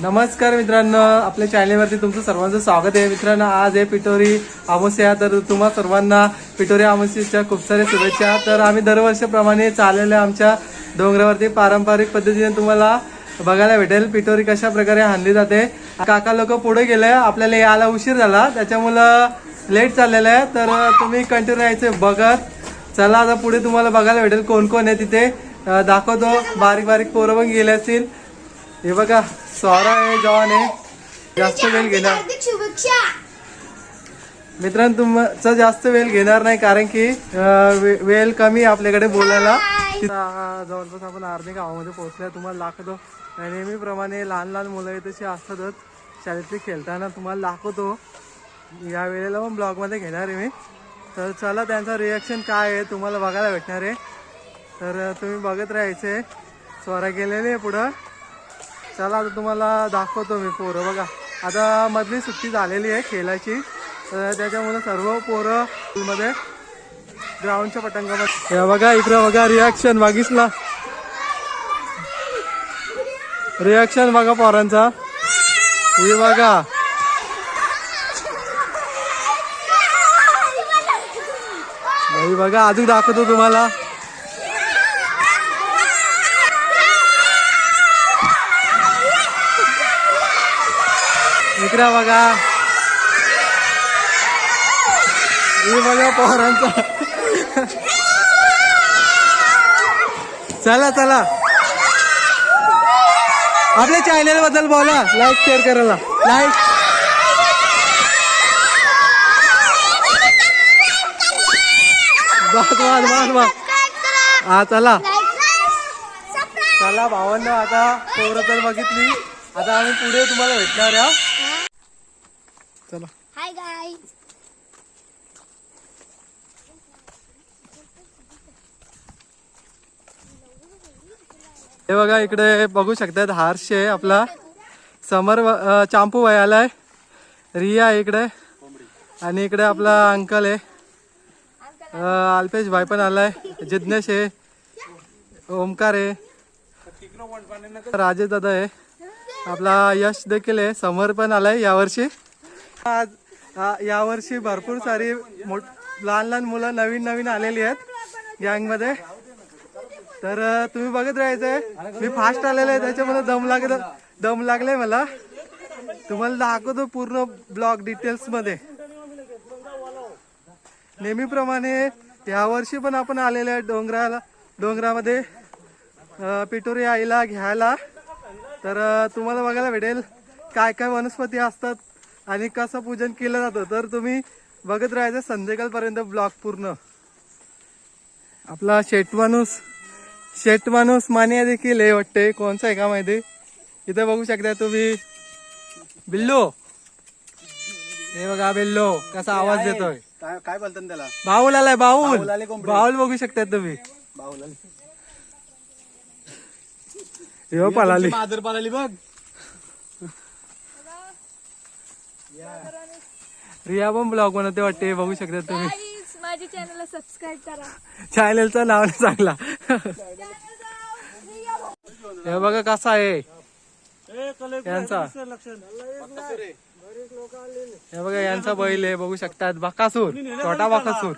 नमस्कार मित्रांनो आपल्या चॅनेलवरती तुमचं सर्वांचं स्वागत आहे. मित्रांनो आज आहे पिटोरी अमावस्या तर तुम्हा सर्वांना पिटोरी अमावस्येच्या खूप साऱ्या शुभेच्छा. तर आम्ही दरवर्षीप्रमाणे चाललेल्या आमच्या डोंगरावरती पारंपरिक पद्धतीने तुम्हाला बघायला भेटेल पिटोरी कशा प्रकारे हाणली जाते. काका लोक पुढे गेले आपल्याला यायला उशीर झाला त्याच्यामुळं लेट चाललेलं आहे. तर तुम्ही कंटिन्यू यायचं बघत चला आता पुढे तुम्हाला बघायला भेटेल कोण कोण आहे तिथे. दाखवतो बारीक बारीक पोरं पण गेले असतील. हे बघा स्वरा आहे जॉन आहे. जास्त वेळ घेणार. मित्रांनो तुमचा जास्त वेळ घेणार नाही कारण की वेळ कमी आहे आपल्याकडे बोलायला. जवळपास आपण आर्मी गावामध्ये पोहोचलोय. तुम्हाला दाखवतो. नेहमीप्रमाणे लहान लहान मुलं तशी असतातच. शाळेतली खेळताना तुम्हाला दाखवतो. या वेळेला पण ब्लॉगमध्ये घेणार आहे मी. तर चला त्यांचा रिॲक्शन काय आहे तुम्हाला बघायला भेटणार आहे. तर तुम्ही बघत राहायचे. स्वरा गेलेले पुढं. चला आता तुम्हाला दाखवतो मी पोरं. बघा आता मधली सुट्टी झालेली आहे खेळाची तर त्याच्यामुळे सर्व पोरं मध्ये ग्राउंडच्या पटंगामध्ये हे बघा इकडं बघा रिॲक्शन मागितला रिॲक्शन बघा पोरांचा. हे बघा. हे बघा अजून दाखवतो तुम्हाला. इकडं बघा. हे बघा पोहरांचा चला चला. आपल्या चॅनलबद्दल बोला. लाईक शेअर करायला. लाईक बस बस बस बस हा चला. चला भावांना आता पोरं तर बघितली. आता आम्ही पुढे तुम्हाला भेटणार आहे चला. हाय गाईज हे बघा इकडे बघू शकतात हार्श आहे आपला. समर चांपू वय आलाय रिया आहे इकडे. आणि इकडे आपला अंकल आहे. अल्पेश भाई पण आलाय. जिज्ञेश आहे. ओमकार आहे. राजेश दादा आहे. आपला यश देखील आहे. समर पण आलाय यावर्षी. आज यावर्षी भरपूर सारी मोठ लहान लहान मुलं नवीन नवीन आलेली आहेत गँगमध्ये तर तुम्ही बघत राहायचंय मी फास्ट आलेलो आहे त्याच्यामध्ये दम लागल दम लागलाय मला. तुम्हाला दाखवतो पूर्ण ब्लॉग डिटेल्समध्ये. नेहमीप्रमाणे यावर्षी पण आपण आलेलो आहे डोंगराला डोंगरामध्ये. पिटोरी आईला घ्यायला. तर तुम्हाला बघायला भेटेल काय काय वनस्पती असतात. आणि कसं पूजन केलं जातं तर तुम्ही बघत राहायचं संध्याकाळपर्यंत ब्लॉग पूर्ण. आपला शेट माणूस शेट माणूस मानिया देखील आहे वाटते कोणचा आहे का माहिती? इथे बघू शकता तुम्ही. बिल्लो. हे बघा बिल्लो कसा आवाज देतोय. काय काय बोलतात त्याला? बाऊल आलाय कोंबडी. बाऊल बघू शकता तुम्ही. बाहुला हो पळाली मादर पालाली बघ. रिया पण ब्लॉग बनवते वाटते बघू शकता तुम्ही. गाईज माझ्या चॅनलला सबस्क्राईब करा. चॅनलचं नाव नाही चांगला. हे बघा कसा आहे. यांचा. हे बघा यांचा बैल आहे बघू शकतात. बकासूर छोटा बकासूर.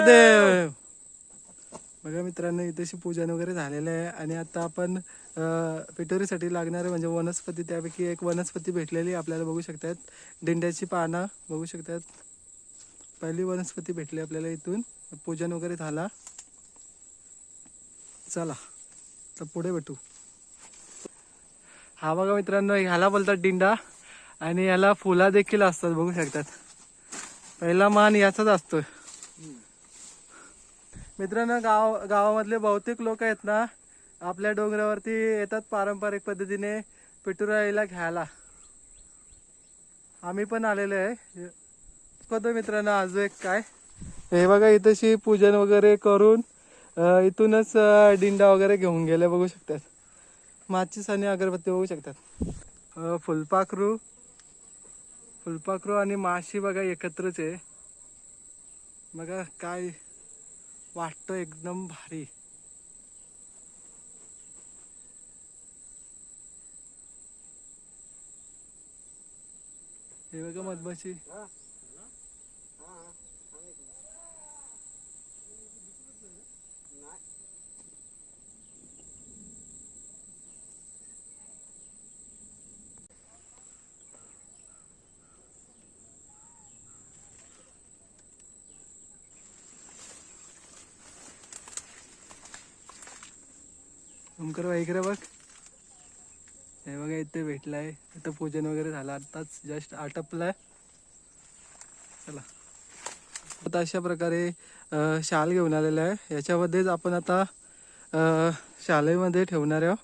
महादेव. बघा मित्रांनो इथेशी पूजन वगैरे झालेलं आहे आणि आता आपण अं, पिटोरीसाठी लागणारे म्हणजे वनस्पती त्यापैकी एक वनस्पती भेटलेली आपल्याला बघू शकतात. दिंड्याची पानं बघू शकतात. पहिली वनस्पती भेटली आपल्याला इथून. पूजन वगैरे झाला. चला तर पुढे भेटू. हा बघा मित्रांनो ह्याला बोलतात दिंडा आणि याला फुला देखील असतात बघू शकतात. पहिला मान याचाच असतो मित्रांनो गाव गावामधले बहुतेक लोक आहेत ना आपल्या डोंगरावरती येतात पारंपरिक पद्धतीने पिटुराईला घ्यायला. आम्ही पण आलेलो आहे. कतो मित्रांनो अजून एक काय. हे बघा इथंशी पूजन वगैरे करून इथूनच डिंडा दिंडा वगैरे घेऊन गेले बघू शकतात. माचीस आणि अगरबत्ती बघू शकतात. फुलपाखरू. फुलपाखरू आणि माशी बघा एकत्रच आहे. बघा काय वाटतं एकदम भारी. हे बघा मधमाशी. ओमकर इकडे बघ. हे बघा इथे भेटलाय. इथं पूजन वगैरे झालं. आताच जस्ट आटपलाय. चला. आता अशा प्रकारे शाल घेऊन आलेला आहे. याच्यामध्येच आपण आता शालेमध्ये ठेवणार आहोत.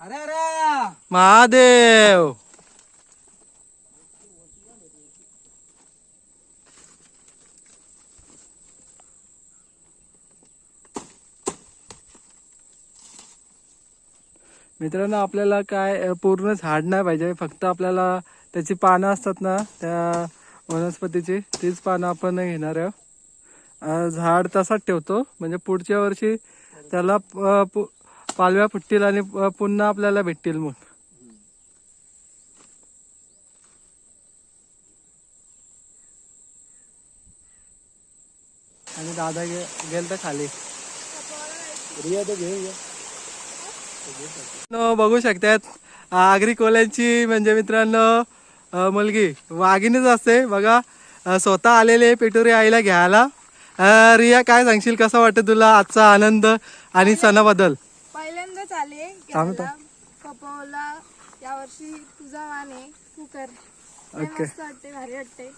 अरे अरे! महादेव! मित्रांनो आपल्याला काय पूर्ण झाड नाही पाहिजे. फक्त आपल्याला त्याची पानं असतात ना त्या वनस्पतीची तीच पानं आपण घेणार आहोत. झाड तसाच ठेवतो. म्हणजे पुढच्या वर्षी त्याला पु- पालव्या फुटतील आणि पुन्हा आपल्याला भेटतील मग आणि दादा गे गेल तर खाली न बघू शकतात आगरी कोल्यांची म्हणजे मित्रांनो मुलगी वाघिणीच असते. बघा स्वतः आलेले पेटोरी आईला घ्यायला. रिया काय सांगशील? कसा वाटतं तुला आजचा आनंद आणि सणाबद्दल? पहिल्यांदाच आले कपवला यावर्षी तुझा मान आहे. तू कर. लय ओके. मस्त वाटते भारी वाटते.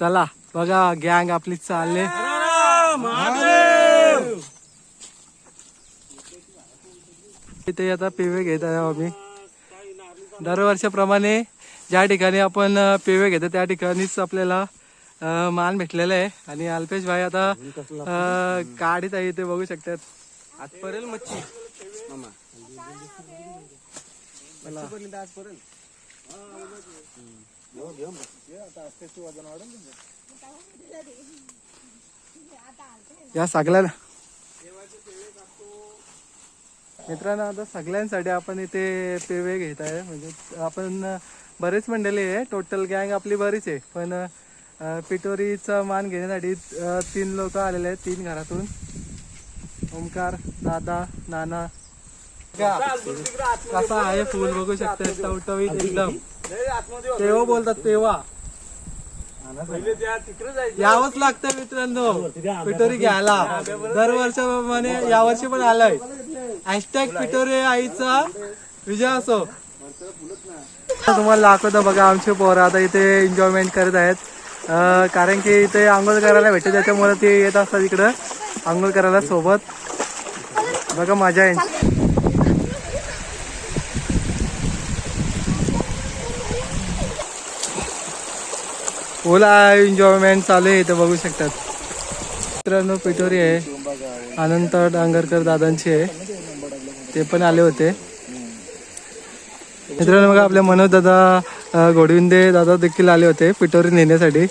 चला बघा गँग आपली चालले इथे आता पेवे घेत आहे आम्ही. दरवर्षाप्रमाणे ज्या ठिकाणी आपण पेवे घेतो त्या ठिकाणीच आपल्याला मान भेटलेला आहे. आणि अल्पेश भाई आता काढीत आहे इथे बघू शकतात. आज परेल मच्छी या सगळ्यांना मित्रांनो आता सगळ्यांसाठी आपण इथे पेवे घेत आहे. म्हणजे आपण बरेच मंडळी आहे. टोटल गँग आपली बरीच आहे. पण पिटोरीचा मान घेण्यासाठी तीन लोक आलेले आहेत तीन घरातून. ओमकार दादा नाना. कसा आहे फुल बघू शकता टवटवीत एकदम. तेव्हा बोलतात तेव्हा. यावंच लागतं मित्रांनो. पिटोरी घ्यायला. दरवर्षाप्रमाणे यावर्षी पण आलाय. हॅशटॅग पिटोरी आईचा विजय असो. तुम्हाला दाखवतो बघा आमचे पोरं आता इथे एन्जॉयमेंट करत आहेत. कारण की इथे आंघोळ करायला भेटते त्याच्यामुळे ते येत असतात इकडं. आंघोळ करायला सोबत. बघा मजा आहे ओला एन्जॉयमेंट चालू आहे इथे बघू शकतात. मित्रांनो पिठोरी आहे. अनंत डांगरकर दादांची आहे. ते पण आले होते. मित्रांनो बघा आपले मनोज दादा गोडविंदे घोडविंदे दादा देखील आले होते पिठोरी नेण्यासाठी.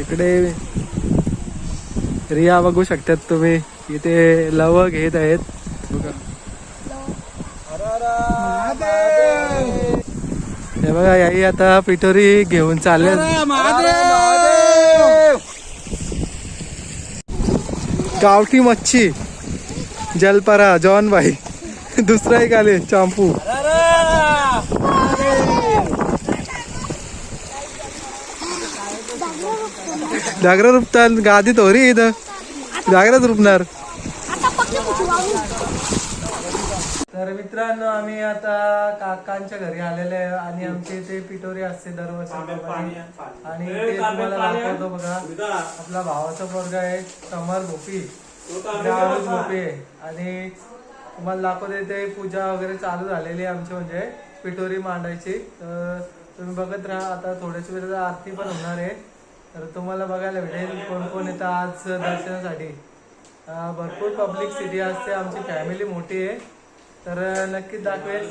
इकडे रिया बघू शकतात तुम्ही. इथे लव घेत आहेत. बघा. हे बघा याही आता पिटोरी घेऊन चालले गावठी मच्छी जलपरा जॉन भाई दुसरा एक आले चांपू. जागरा रुपतात गादीत हो रे इथं. जागराच रुपणार तर मित्रांनो आम्ही आता काकांच्या घरी आलेले आहे आणि आमच्या इथे पिटोरी असते दरवर्षी आणि ते तुम्हाला दाखवतो बघा. आपला भावाचा पोरगा आहे समर भोपी राहुल भोपी आहे. आणि तुम्हाला दाखवते ते पूजा वगैरे चालू झालेली आहे आमची म्हणजे पिटोरी मांडायची. तर तुम्ही बघत राहा आता थोड्याच वेळेला आरती पण होणार आहे. तर तुम्हाला बघायला भेटेल कोण कोण येतं आज दर्शनासाठी. भरपूर पब्लिक सिटी असते आमची फॅमिली मोठी आहे. तर नक्कीच दाखवेल.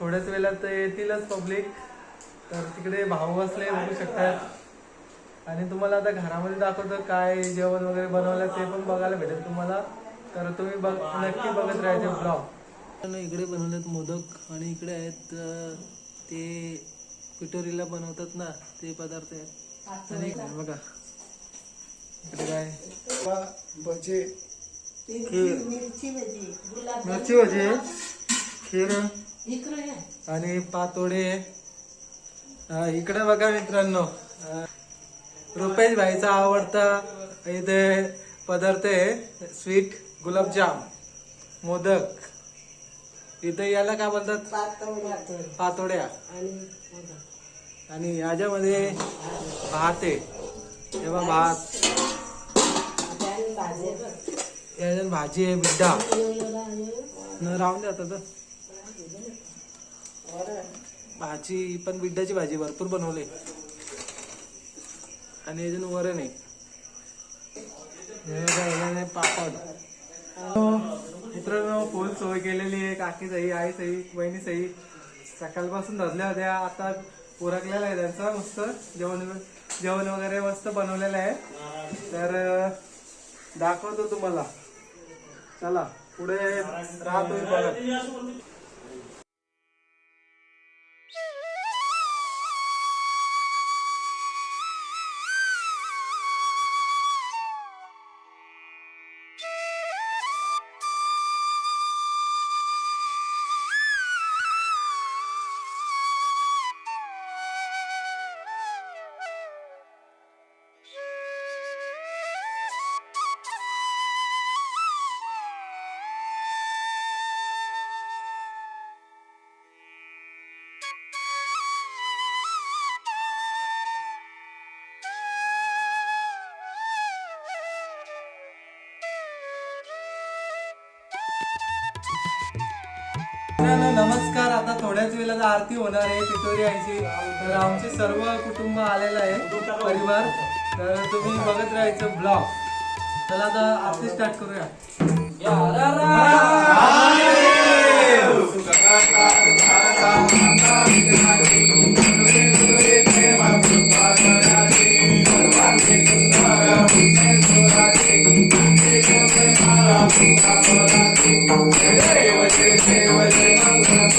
थोड्याच वेळात तर येतीलच पब्लिक तर तिकडे भाऊ बसले बघू शकतात. आणि तुम्हाला आता घरामध्ये दाखवतो काय जेवण वगैरे बनवलं ते पण बघायला भेटेल तुम्हाला. तर तुम्ही बघ नक्की बघत राहायचे ब्लॉग इकडे बनवलेत मोदक आणि इकडे आहेत ते पिटोरीला बनवतात ना ते पदार्थ आहेत. बघा. इकडे काय? भजे खीर मिरची भजी आहे खीर. आणि पातोडे. इकडे बघा मित्रांनो. रुपेश भाईचा आवडता इथे पदार्थ आहे स्वीट गुलाबजाम. मोदक. इथे याला काय बोलतात? पातोड्या. आणि याच्यामध्ये भात आहे. तेव्हा भात. याच्यात भाजी आहे बिड्डा. न राहून द्या आता तर भाजी पण बिड्डाची भाजी भरपूर बनवली. आणि अजून वरण आहे पापड. हो, मित्रांनो फुल सोय केलेली आहे काकी सही आई सही बहिणी सही सकाळपासून धरल्या होत्या आता उरकलेला आहे त्यांचा मस्त. जेवण जेवण वगैरे मस्त बनवलेलं आहे. तर दाखवतो तुम्हाला. चला पुढे राहतोय थोड्याच वेळेला आरती होणार आहे पिटोरी यायची तर आमचे सर्व कुटुंब आलेलं आहे परिवार तर तुम्ही बघत राहायचं ब्लॉग चला आता आरती स्टार्ट करूया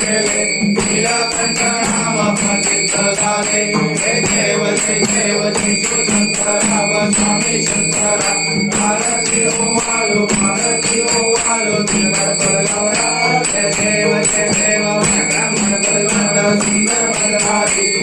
केले तिला कंठराम प्रसिद्ध झाले हे देव श्री देव श्री शंकराव स्वामी शंकरा भारती ओवालो भारती ओवालो तिगर बलवडा हे देव ते देव ब्रह्म बलवडा सुंदर बलवारी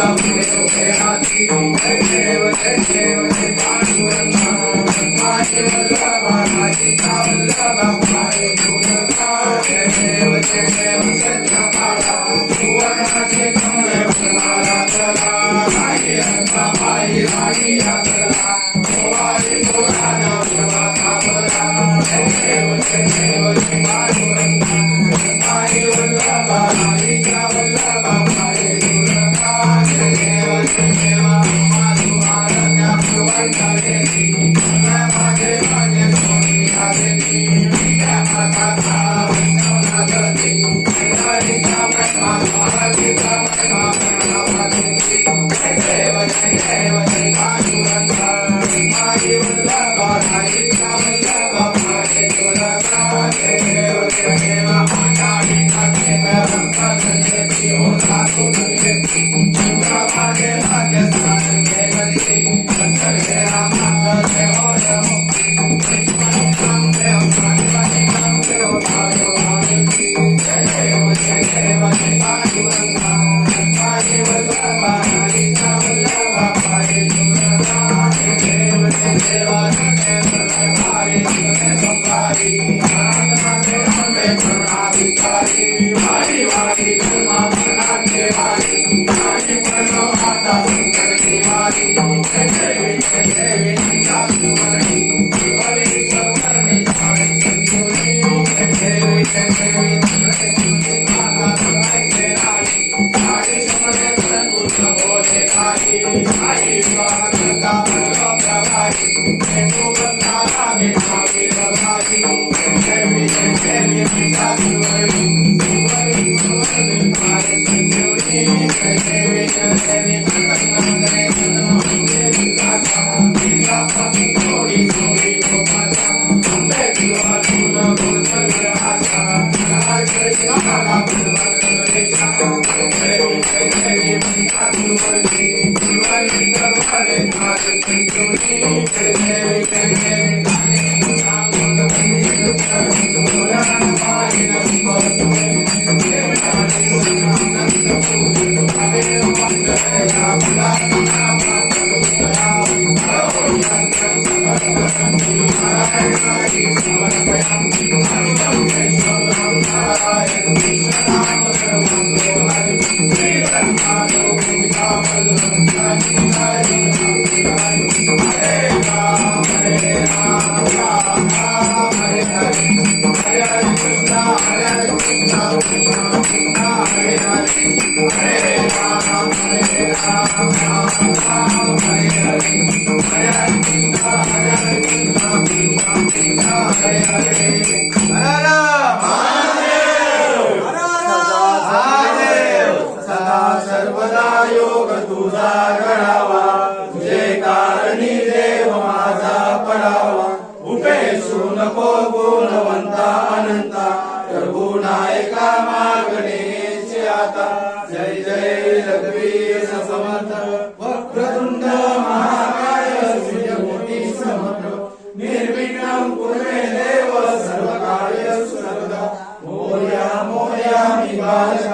Bye. Thank you. जगवीर समर्थ वक्रतुंड महाकाय सूर्यकोटी समर्थ निर्विघ्नं कुर्मे देव सर्वकार्य सर्वदा मोर्या मोर्या निवास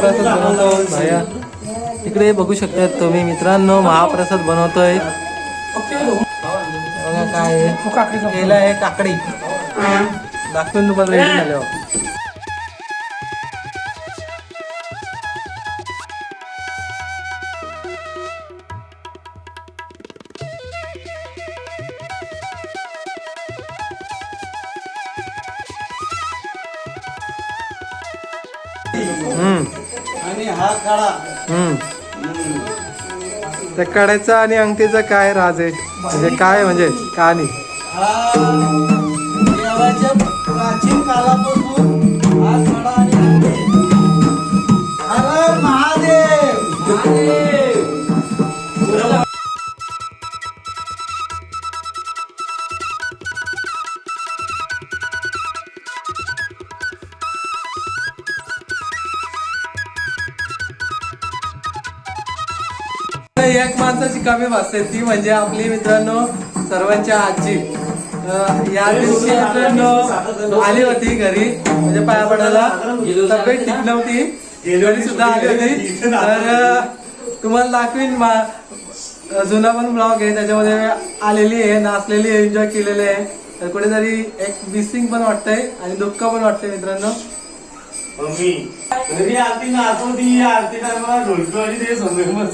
प्रसाद बनवतो भाया तिकडे बघू शकतात तुम्ही मित्रांनो महाप्रसाद बनवतोय. बघा काय. केलं आहे काकडी. दाखवून तुम्हाला रेडी झाल्यावर. हम्म. आणि हा काळा. हम्म. त्या कड्याचा आणि अंगठीचा काय राज आहे? म्हणजे काय म्हणजे? कहाणी. हा. देवाच्या प्राचीन काळापासून माणसाची असते ती म्हणजे आपली मित्रांनो सर्वांच्या आजी. या दिवशी मित्रांनो आली होती घरी. म्हणजे पाया पडायला. तब्येत ठीक नव्हती. घरी सुद्धा आली होती. तर तुम्हाला दाखवीन मा- जुना पण ब्लॉग आहे. त्याच्यामध्ये आलेली आहे नाचलेली आहे एन्जॉय केलेले आहे. तर कुठेतरी एक मिसिंग पण वाटतंय आणि दुःख पण वाटतंय मित्रांनो. मम्मी घरी आरती नाचवती आरती टायमाला ढोलकी ते समोर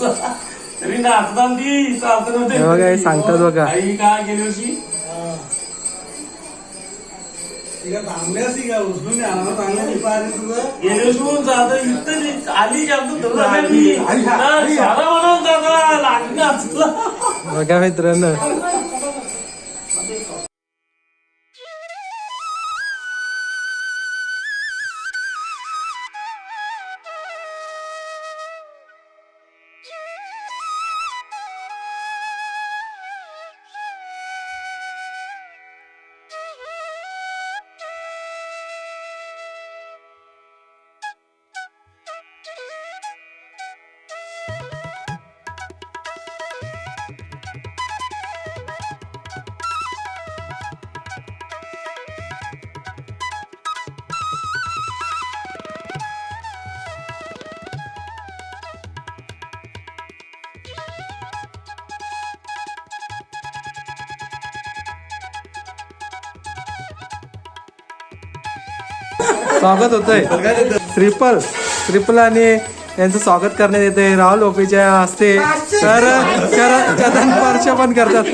तरी नाचताना ती सासर होते. हे बघा, हे सांगतात बघा. आई का गेली होती? तिला चांगल्या सी का? उचलून द्या. ना चांगल्या टिपा आहे तुझं. गेली होती जाता. इथं ती आली धरून जाता. लागली बघा मित्रांनो. स्वागत होतंय. श्रीपल श्रीपल आणि यांचं स्वागत करण्यात येते राहुल ओपीच्या हस्ते. तर चरण स्पर्श पण करतात.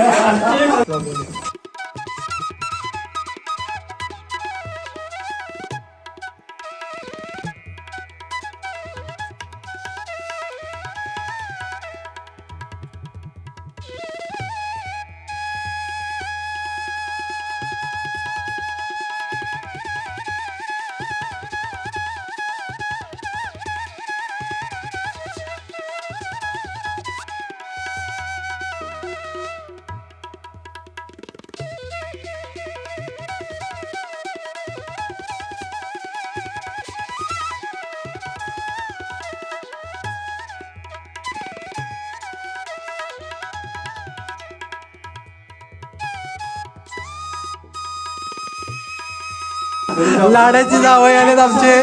लाडाची जावई आलेत आमचे.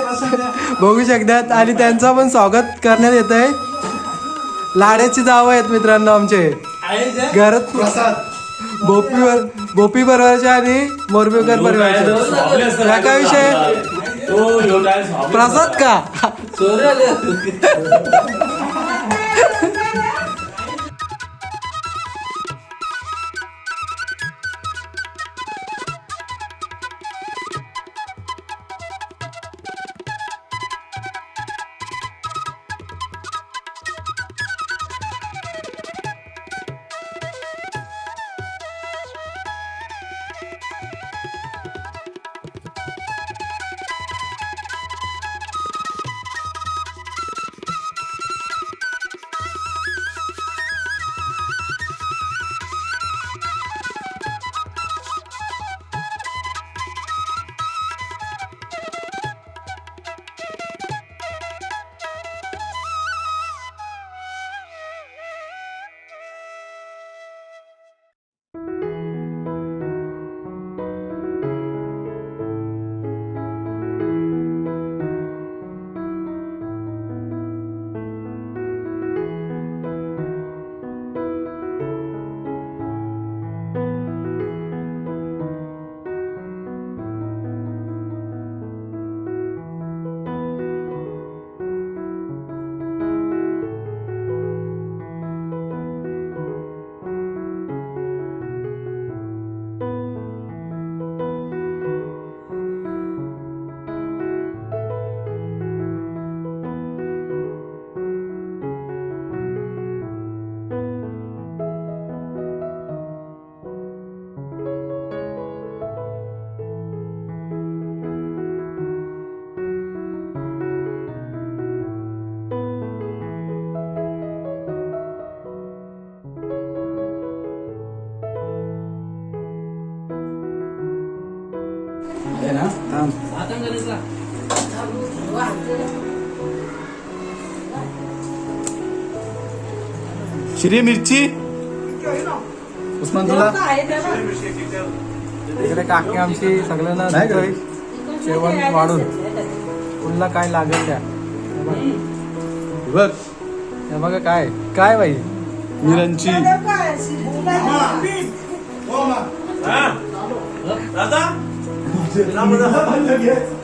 बघू शकतात आणि त्यांचं पण स्वागत करण्यात येत आहे लाड्याची जावं आहेत मित्रांनो आमचे. घरात बोपीवर बोपी परिवारचे आणि मोरबीकर परिवारचे काय काय विषय? स्वामी. प्रसाद का? श्री मिरची? उस्मान तुला? इकडे काकी आमची सगळ्यांना जेवण वाढून. तुला काय लागेल त्या? हे बघ. बघ बघा काय. काय बाई? मिरांची हा? दादा